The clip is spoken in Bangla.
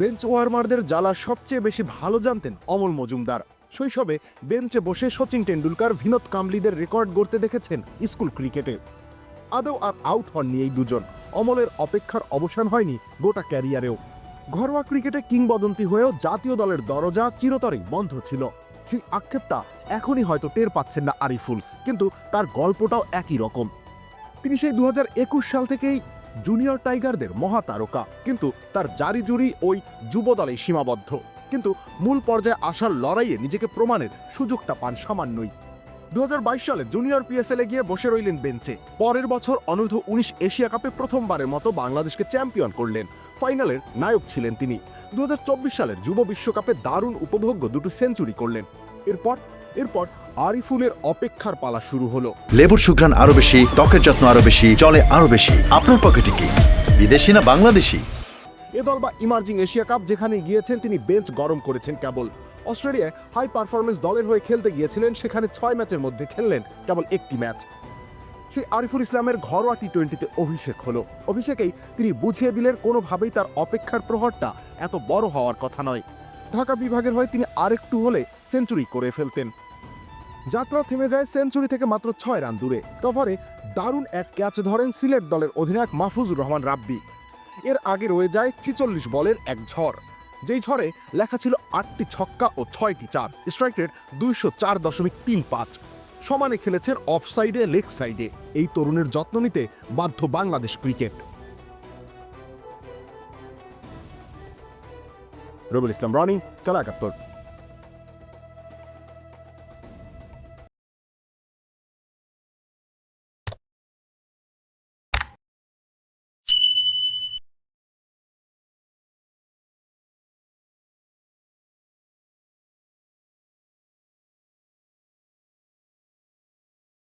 বেঞ্চ ওয়ার্মারদের জ্বালা সবচেয়ে বেশি ভালো জানতেন অমল মজুমদার। শৈশবে বেঞ্চে বসে সচিন টেন্ডুলকার ভিনোদ কামলিদের রেকর্ড গড়তে দেখেছেন স্কুল ক্রিকেটে। আদৌ আর আউট হননি এই দুজন। অমলের অপেক্ষার অবসান হয়নি গোটা ক্যারিয়ারেও। ঘরোয়া ক্রিকেটে কিংবদন্তি হয়েও জাতীয় দলের দরজা চিরতরেই বন্ধ ছিল। সেই আক্ষেপটা এখনই হয়তো টের পাচ্ছেন না আরিফুল, কিন্তু তার গল্পটাও একই রকম। তিনি সেই দু হাজার একুশ সাল থেকেই জুনিয়র টাইগারদের মহাতারকা। কিন্তু তার জারি জুরি ওই যুব দলে সীমাবদ্ধ। কিন্তু মূল পর্যায়ে আসার লড়াইয়ে নিজেকে প্রমাণের সুযোগটা পান সামান্যই। দু সালে জুনিয়র পিএসএলে গিয়ে বসে রইলেন বেঞ্চে। পরের বছর অনূর্ধ্ব উনিশ এশিয়া কাপে প্রথমবারের মতো বাংলাদেশকে চ্যাম্পিয়ন করলেন। ফাইনালের নায়ক ছিলেন তিনি। দু হাজার চব্বিশ সালের যুব বিশ্বকাপে দারুণ উপভোগ্য দুটো সেঞ্চুরি করলেন। এরপর এরপর আরিফুলের অপেক্ষার পালা শুরু হলো। লেবুর সুঘ্রাণ আরও বেশি, ত্বকের যত্ন আরও বেশি চলে আরও বেশি। আপনার পকেটে কি? বিদেশি না বাংলাদেশি? এ দল বা ইমার্জিং এশিয়া কাপ যেখানে গিয়েছেন, তিনি বেঞ্চ গরম করেছেন কেবল। অস্ট্রেলিয়ায় হাই পারফরমেন্স দলের হয়ে খেলতে গিয়েছিলেন, সেখানে ছয় ম্যাচের মধ্যে খেললেন কেবল একটি ম্যাচ। সেই আরিফুল ইসলামের ঘরোয়া টি টোয়েন্টিতে অভিষেক হলো। অভিষেকেই তিনি বুঝিয়ে দিলেন, কোনোভাবেই তার অপেক্ষার প্রহরটা এত বড় হওয়ার কথা নয়। ঢাকা বিভাগের হয়ে তিনি আরেকটু হলে সেঞ্চুরি করে ফেলতেন। যাত্রা থেমে যায় সেঞ্চুরি থেকে মাত্র ছয় রান দূরে। কভারে দারুণ এক ক্যাচ ধরেন সিলেট দলের অধিনায়ক মাহফুজুর রহমান রাব্বি। এর আগে রয়ে যায় ছিচল্লিশ বলের এক ঝড়। যেই ঝড়ে লেখা ছিল আটটি ছক্কা ও ছয়টি চার। স্ট্রাইক রেট দুইশো চার দশমিক তিন পাঁচ। সমানে খেলেছেন অফ সাইডে লেগ সাইডে। এই তরুণের যত্ন নিতে বাধ্য বাংলাদেশ ক্রিকেট। রবুল ইসলাম, রনি খেলা একাত্তর